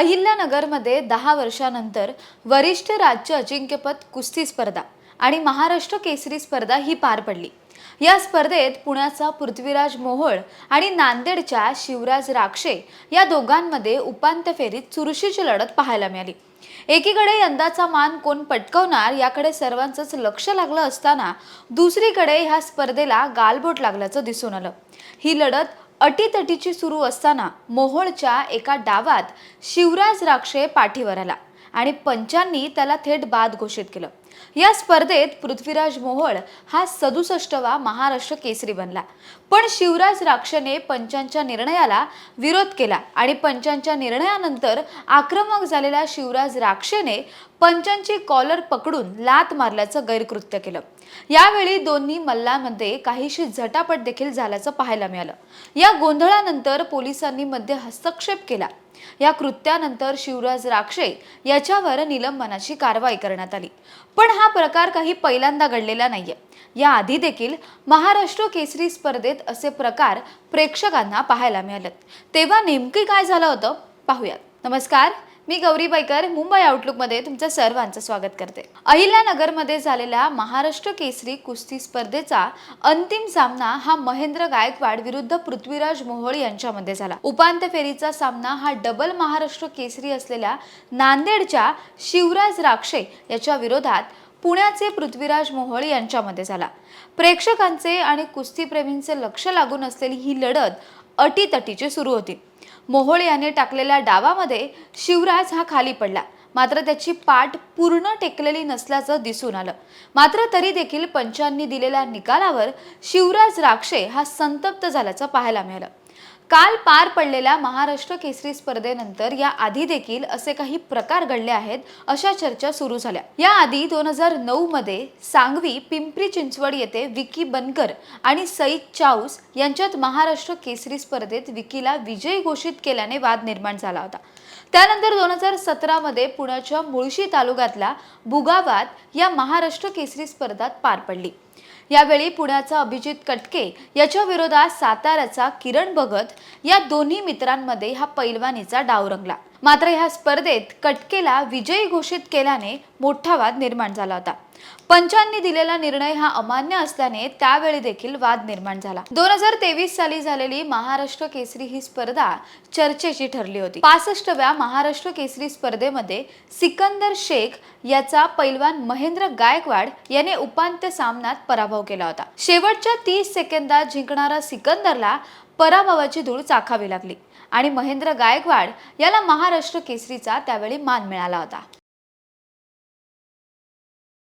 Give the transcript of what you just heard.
अहिल्यानगरमध्ये दहा वर्षानंतर वरिष्ठ राज्य अजिंक्यपद कुस्ती स्पर्धा आणि महाराष्ट्र केसरी स्पर्धा ही पार पडली. या स्पर्धेत पुण्याचा पृथ्वीराज मोहोळ आणि नांदेडच्या शिवराज राक्षे या दोघांमध्ये उपांत्य फेरीत चुरशीची लढत पाहायला मिळाली. एकीकडे यंदाचा मान कोण पटकवणार याकडे सर्वांचंच लक्ष लागलं असताना दुसरीकडे ह्या स्पर्धेला गालबोट लागल्याचं दिसून आलं. ही लढत अटीतटीची सुरू असताना मोहोळच्या एका डावात शिवराज राक्षे पाठीवर आला. आणि पंचांनी त्याला थेट बाद घोषित केलं. या स्पर्धेत पृथ्वीराज मोहोळ हा सदुसष्टवा महाराष्ट्र केसरी बनला. पण शिवराज राक्षेने पंचांच्या निर्णयाला विरोध केला आणि पंचांच्या निर्णयानंतर आक्रमक झालेल्या शिवराज राक्षेने पंचांची कॉलर पकडून लात मारल्याचं गैरकृत्य केलं. यावेळी दोन्ही मल्लामध्ये काहीशी झटापट देखील झाल्याचं पाहायला मिळालं. या गोंधळानंतर पोलिसांनी मध्ये हस्तक्षेप केला. या कृत्यानंतर शिवराज राक्षे याच्यावर निलंबनाची कारवाई करण्यात आली. पण हा प्रकार काही पहिल्यांदा घडलेला नाहीये. याआधी देखील महाराष्ट्र केसरी स्पर्धेत असे प्रकार प्रेक्षकांना पाहायला मिळालेत. तेव्हा नेमके काय झालं होतं? पाहूयात. नमस्कार मी गौरी बैकर मुंबई आउटलुकमध्ये तुमचं सर्वांचं स्वागत करते. अहिल्यानगरमध्ये झालेल्या महाराष्ट्र केसरी कुस्ती स्पर्धेचा अंतिम सामना हा महेंद्र गायकवाड विरुद्ध पृथ्वीराज मोहोळ यांच्यामध्ये झाला. उपांत्य फेरीचा सामना हा डबल महाराष्ट्र केसरी असलेल्या नांदेडच्या शिवराज राक्षे याच्या विरोधात पुण्याचे पृथ्वीराज मोहोळ यांच्यामध्ये झाला. प्रेक्षकांचे आणि कुस्तीप्रेमींचे लक्ष लागून असलेली ही लढत अटीतटीची सुरू होती. मोहोळ याने टाकलेल्या डावामध्ये शिवराज हा खाली पडला. मात्र त्याची पाठ पूर्ण टेकलेली नसल्याचं दिसून आलं. मात्र तरी देखील पंचांनी दिलेल्या निकालावर शिवराज राक्षे हा संतप्त झाल्याचं पाहायला मिळालं. काल पार पडलेल्या महाराष्ट्र केसरी स्पर्धेनंतर या आधी देखील असे काही प्रकार घडले आहेत अशा चर्चा सुरू झाल्या. याआधी दोन हजार नऊ मध्ये सांगवी पिंपरी चिंचवड येथे विकी बनकर आणि सईद चाऊस यांच्यात महाराष्ट्र केसरी स्पर्धेत विकीला विजयी घोषित केल्याने वाद निर्माण झाला होता. त्यानंतर दोन हजार सतरामध्ये पुण्याच्या मुळशी तालुक्यातल्या बुगावात या महाराष्ट्र केसरी स्पर्धात पार पडली. यावेळी पुण्याचा अभिजित कटके याच्या विरोधात साताऱ्याचा किरण भगत या दोन्ही मित्रांमध्ये हा पैलवानीचा डाव रंगला. मात्र ह्या स्पर्धेत कटकेला विजयी घोषित केल्याने मोठा वाद निर्माण झाला होता. पंचांनी दिलेला निर्णय हा अमान्य असल्याने त्यावेळी देखील वाद निर्माण झाला. दोन हजार तेवीस साली झालेली महाराष्ट्र केसरी ही स्पर्धा चर्चेची ठरली होती. पासष्टव्या महाराष्ट्र केसरी स्पर्धेमध्ये सिकंदर शेख याचा पैलवान महेंद्र गायकवाड याने उपांत्य सामन्यात पराभव केला होता. शेवटच्या तीस सेकंदात जिंकणारा सिकंदरला पराभवाची धूळ चाखावी लागली आणि महेंद्र गायकवाड याला महाराष्ट्र केसरीचा त्यावेळी मान मिळाला होता.